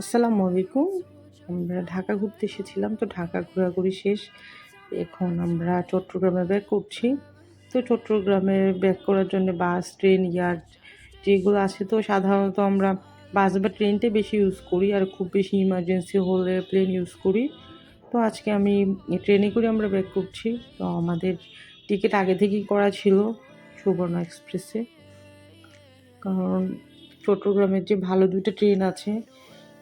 আসসালামু আলাইকুম। আমরা ঢাকা ঘুরতে এসেছিলাম, তো ঢাকা ঘোরাঘুরি শেষ। এখন আমরা চট্টগ্রামে ব্যাক করছি। তো চট্টগ্রামে ব্যাক করার জন্য বাস, ট্রেন ইয়ার যেগুলো আছে, তো সাধারণত আমরা বাস বা ট্রেনটাই বেশি ইউজ করি আর খুব বেশি ইমার্জেন্সি হলে প্লেন ইউজ করি। তো আজকে আমি ট্রেনে করে আমরা ব্যাক করছি। তো আমাদের টিকিট আগে থেকেই করা ছিল সুবর্ণ এক্সপ্রেসে কারণ চট্টগ্রামের যে ভালো দুটো ট্রেন আছে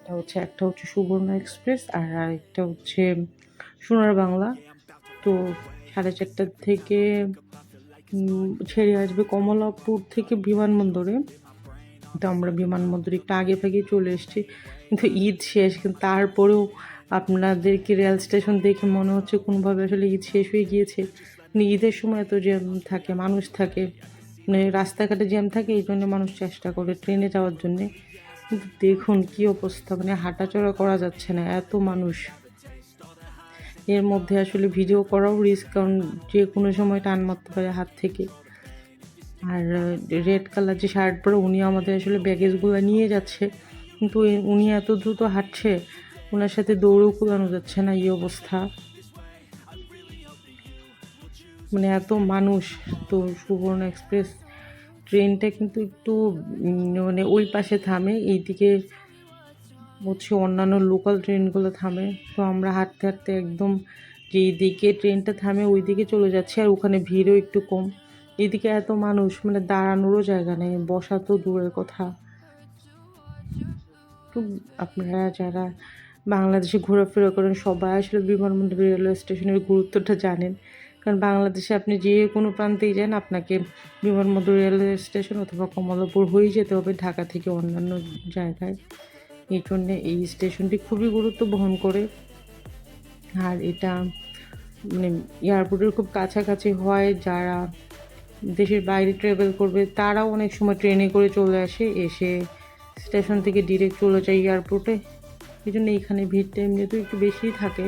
এটা হচ্ছে, একটা হচ্ছে সুবর্ণ এক্সপ্রেস আর আরেকটা হচ্ছে সোনার বাংলা। তো সাড়ে চারটার থেকে ছেড়ে আসবে কমলাপুর থেকে বিমানবন্দরে। তো আমরা বিমানবন্দরে একটু আগে ভাগে চলে এসেছি। কিন্তু ঈদ শেষ, কিন্তু তারপরেও আপনাদেরকে রেল স্টেশন দেখে মনে হচ্ছে কোনোভাবে আসলে ঈদ শেষ হয়ে গিয়েছে। মানে ঈদের সময় তো জ্যাম থাকে, মানুষ থাকে। মানে রাস্তাঘাটে জ্যাম থাকে, এই জন্য মানুষ চেষ্টা করে ট্রেনে যাওয়ার জন্যে। কিন্তু দেখুন কি অবস্থা মানে হাঁটাচলা করা যাচ্ছে না, এত মানুষ। এর মধ্যে আসলে ভিডিও করাও রিস্ক কারণ যে কোনো সময় টান মারতে পারে হাত থেকে। আর রেড কালার যে শার্ট পরে উনি আমাদের আসলে ব্যাগেজগুলো নিয়ে যাচ্ছে, কিন্তু উনি এত দ্রুত হাঁটছে ওনার সাথে দৌড়েও কুলানো যাচ্ছে না এই অবস্থা। মানে এত মানুষ, তো সুবর্ণ এক্সপ্রেস ট্রেনটা কিন্তু একটু মানে ওই পাশে থামে, এইদিকে হচ্ছে অন্যান্য লোকাল ট্রেনগুলো থামে। তো আমরা হাঁটতে হাঁটতে একদম যেই দিকে ট্রেনটা থামে ওই দিকে চলে যাচ্ছি আর ওখানে ভিড়ও একটু কম। এদিকে এত মানুষ মানে দাঁড়ানোরও জায়গা নেই, বসা তো দূরের কথা। তো আপনারা যারা বাংলাদেশে ঘোরাফেরা করেন, সবাই আসলে বিমানবন্দর রেলওয়ে স্টেশনের গুরুত্বটা জানেন। কারণ বাংলাদেশে আপনি যে কোনো প্রান্তেই যান, আপনাকে বিমানবন্দর রেলওয়ে স্টেশন অথবা কমলাপুর হয়েই যেতে হবে ঢাকা থেকে অন্যান্য জায়গায়। এই জন্যে এই স্টেশনটি খুবই গুরুত্ব বহন করে। আর এটা মানে এয়ারপোর্টের খুব কাছাকাছি হয়, যারা দেশের বাইরে ট্রাভেল করবে, তারাও অনেক সময় ট্রেনে করে চলে আসে, এসে স্টেশন থেকে ডিরেক্ট চলে যায় এয়ারপোর্টে। এই জন্য এইখানে ভিড়টা এমনিতেও একটু বেশিই থাকে।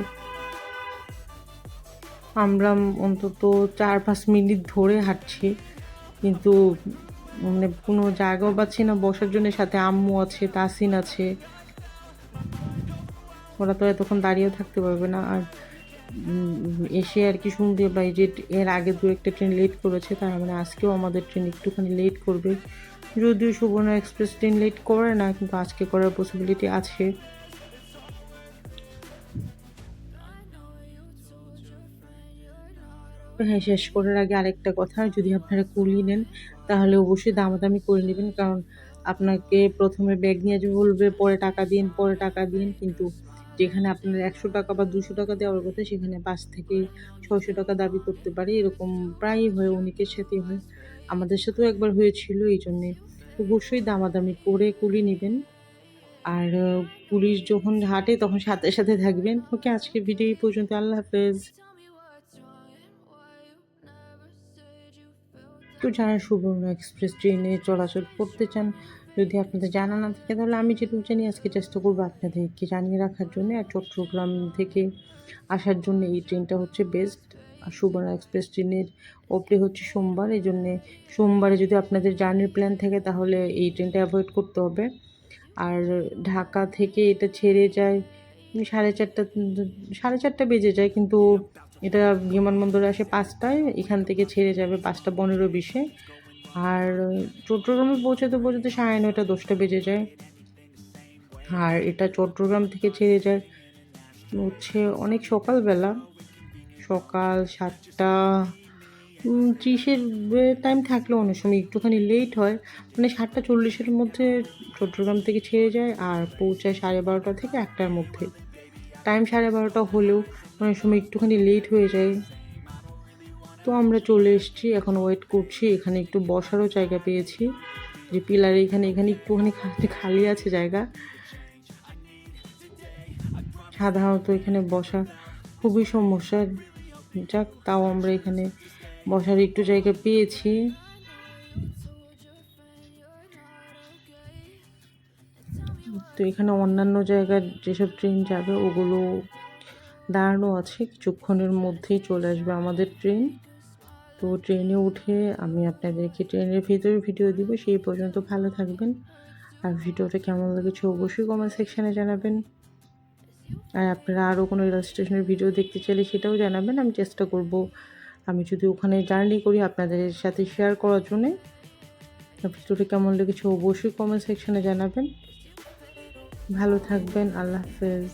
আমরা অন্তত চার পাঁচ মিনিট ধরে হাঁটছি। কিন্তু মানে কোনো জায়গাও পাচ্ছি না। বসার জন্য সাথে আম্মু আছে তাসিন আছে। ওরা তো এতক্ষণ দাঁড়িয়েও থাকতে পারবে না। আর এসে আর কি শুনতে পাই যে এর আগে দু একটা ট্রেন লেট করেছে। তার মানে আজকেও আমাদের ট্রেন একটুখানি লেট করবে। যদিও সুবর্ণ এক্সপ্রেস ট্রেন লেট করে না, কিন্তু আজকে করার পসিবিলিটি আছে। হ্যাঁ শেষ করার আগে আরেকটা কথা, যদি আপনারা কুলি নেন, তাহলে অবশ্যই দামাদামি করে নেবেন, কারণ আপনাকে প্রথমে ব্যাগ নিয়ে যাবে বলবে, পরে টাকা দিন, পরে টাকা দিন, কিন্তু যেখানে আপনার একশো টাকা বা দুশো টাকা দেওয়ার কথা, সেখানে পাঁচ থেকে ছয়শো টাকা দাবি করতে পারে, এরকম প্রায়ই হয়, অনেকের সাথেই হয়। আমাদের সাথেও একবার হয়েছিল, এই জন্যে অবশ্যই দামাদামি করে কুলি নেবেন। আর, পুলিশ যখন হাঁটে, তখন সাথে সাথে থাকবেন। ওকে আজকে ভিডিও পর্যন্ত, আল্লাহ হাফেজ। তো যারা সুবর্ণ এক্সপ্রেস ট্রেনে চলাচল করতে চান। যদি আপনাদের জানা না থাকে, তাহলে আমি যেটুকু জানি আজকে চেষ্টা করব আপনাদেরকে জানিয়ে রাখার জন্য আর চট্টগ্রাম থেকে আসার জন্য এই ট্রেনটা হচ্ছে বেস্ট আর সুবর্ণ এক্সপ্রেস ট্রেনের ওপরে হচ্ছে সোমবার, এই জন্যে সোমবারে যদি আপনাদের জার্নির প্ল্যান থাকে, তাহলে এই ট্রেনটা অ্যাভয়েড করতে হবে। আর ঢাকা থেকে এটা ছেড়ে যায়, সাড়ে চারটা সাড়ে চারটা বেজে যায়, কিন্তু এটা বিমানবন্দরে আসে পাঁচটায়, এখান থেকে ছেড়ে যাবে পাঁচটা পনেরো বিশে। আর, চট্টগ্রামে পৌঁছাতে পৌঁছাতে সাড়ে নয়টা, দশটা বেজে যায়। আর এটা চট্টগ্রাম থেকে ছেড়ে যায় হচ্ছে অনেক সকালবেলা। সকাল সাতটা ত্রিশের টাইম থাকলেও অনেক সময় একটুখানি লেট হয়। মানে সাতটা চল্লিশের মধ্যে চট্টগ্রাম থেকে ছেড়ে যায় আর পৌঁছায় সাড়ে বারোটা থেকে একটার মধ্যে। টাইম সাড়ে বারোটা হলেও অনেক সময় একটুখানি লেট হয়ে যায়। তো আমরা চলে এসেছি, এখন ওয়েট করছি, এখানে একটু বসারও জায়গা পেয়েছি। যে পিলারে এখানে এখানে একটুখানি খালি আছে জায়গা। সাধারণত এখানে বসা খুবই সমস্যা। যাক, তাও আমরা এখানে বসার একটু জায়গা পেয়েছি। তো এখানে অন্যান্য জায়গার যেসব ট্রেন যাবে, ওগুলো দাঁড়ানো আছে, কিছুক্ষণের মধ্যেই চলে আসবে আমাদের ট্রেন। তো ট্রেনে উঠে আমি আপনাদেরকে ট্রেনের ভিতরে ভিডিও দিব, সেই পর্যন্ত ভালো থাকবেন। আর ভিডিওটা কেমন লেগেছে অবশ্যই কমেন্ট সেকশানে জানাবেন। আর আপনারা আরও কোনো রেল স্টেশনের ভিডিও দেখতে চাইলে সেটাও জানাবেন, আমি চেষ্টা করব। আমি যদি ওখানে জার্নি করি আপনাদের সাথে শেয়ার করার জন্যে। ভিডিওটা কেমন লেগেছে অবশ্যই কমেন্ট সেকশানে জানাবেন। ভালো থাকবেন, আল্লাহ হাফেজ।